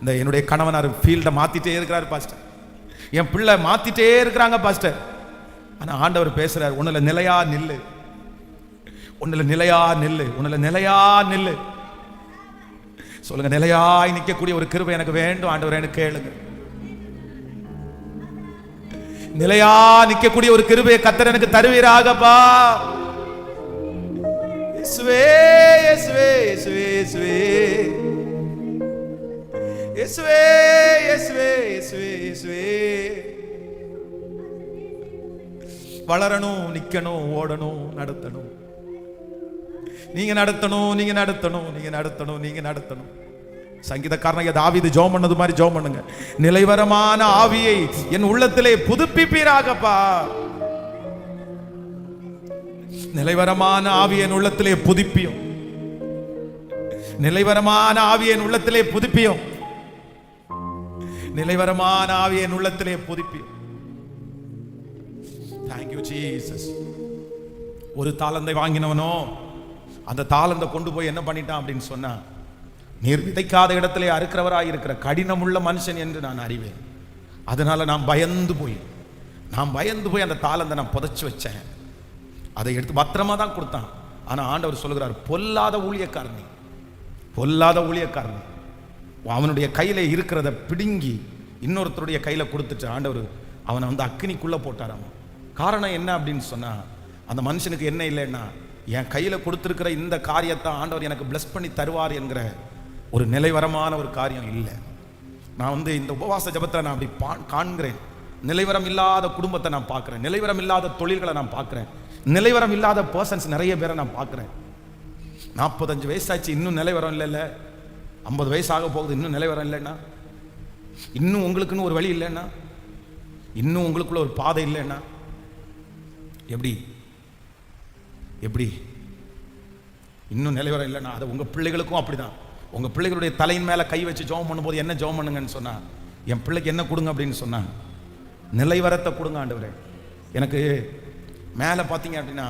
இந்த என்னுடைய கணவனார் ஃபீல்டை மாற்றிட்டே இருக்கிறார் பாஸ்டர் என் பிள்ளை மாற்றிட்டே இருக்கிறாங்க பாஸ்டர் ஆனால் ஆண்டவர் பேசுகிறார் உன்னில் நிலையா நில்லு. உன்னில் நிலையா நில்லு. உன்னில் நிலையா நில்லு. சொல்லுங்க நிலையாய் நிற்கக்கூடிய ஒரு கிருபை எனக்கு வேண்டும். ஆண்டவர் எனக்கு கேளுங்க. நிலையா நிற்கக்கூடிய ஒரு கிருபையை கத்தர் எனக்கு தருவீராகப்பா. இயேசுவே இயேசுவே. இயேசுவே இயேசுவே இயேசுவே இயேசுவே. வளரணும் நிக்கணும் ஓடணும் நடத்தணும். நீங்க நடத்தணும் நீங்க நடத்தணும் நீங்க நடத்தணும் நீங்க நடத்தணும். சங்கீதக்காரனைய தாவீது ஜோம் பண்ணது மாதிரி ஜோம் பண்ணுங்க. நிலைவரமான ஆவியை என் உள்ளத்திலே புதுப்பிப்பீராகப்பா. நிலைவரமான ஆவி என் உள்ளத்திலே புதுப்பியும். நிலைவரமான ஆவி என் உள்ளத்திலே புதுப்பியும். நிலைவரமான ஆவியை என் உள்ளத்திலே புதுப்பி தேங்க்யூ ஜீசஸ் ஒரு தாளந்தை வாங்கினவனோ அந்த தாளந்தை கொண்டு போய் என்ன பண்ணிட்டான் அப்படின்னு சொன்னா நீர் விதைக்காத இடத்திலே அறுக்கிறவராக இருக்கிற கடினமுள்ள மனுஷன் என்று நான் அறிவேன். அதனால நான் பயந்து போய் நான் பயந்து போய் அந்த தாளந்தை நான் புதைச்சி வச்சேன். அதை எடுத்து பத்திரமா தான் கொடுத்தான். ஆனால் ஆண்டவர் சொல்லுகிறார் பொல்லாத ஊழியக்காரனி பொல்லாத ஊழியக்காரனி அவனுடைய கையில் இருக்கிறத பிடுங்கி இன்னொருத்தருடைய கையில் கொடுத்துட்டு ஆண்டவர் அவனை வந்து அக்கினிக்குள்ள போட்டாராம். காரணம் என்ன அப்படின்னு சொன்னால் அந்த மனுஷனுக்கு என்ன இல்லைன்னா என் கையில் கொடுத்துருக்கிற இந்த காரியத்தை ஆண்டவர் எனக்கு பிளஸ் பண்ணி தருவார் என்கிற ஒரு நிலைவரமான ஒரு காரியம் இல்லை. நான் வந்து இந்த உபவாச ஜபத்தை நான் அப்படி பா காண்கிறேன். நிலைவரம் இல்லாத குடும்பத்தை நான் பார்க்குறேன். நிலைவரம் இல்லாத தொழில்களை நான் பார்க்குறேன். நிலைவரம் இல்லாத பர்சன்ஸ் நிறைய பேரை நான் பார்க்குறேன். நாற்பத்தஞ்சு வயசாச்சு இன்னும் நிலைவரம் இல்லைல்ல. ஐம்பது வயசு ஆக போகுது இன்னும் நிலைவரம் இல்லைன்னா இன்னும் உங்களுக்குன்னு ஒரு வழி இல்லைன்னா இன்னும் உங்களுக்குள்ள ஒரு பாதை இல்லைன்னா எப்படி? எப்படி? இன்னும் நிலைவரம் இல்லைன்னா அது உங்கள் பிள்ளைகளுக்கும் அப்படிதான். உங்கள் பிள்ளைகளுடைய தலையின் மேலே கை வச்சு ஜெபம் பண்ணும்போது என்ன ஜெபம் பண்ணுங்கன்னு சொன்னால் என் பிள்ளைக்கு என்ன கொடுங்க அப்படின்னு சொன்னான் நிலைவரத்தை கொடுங்க ஆண்டவரே. எனக்கு மேலே பார்த்தீங்க அப்படின்னா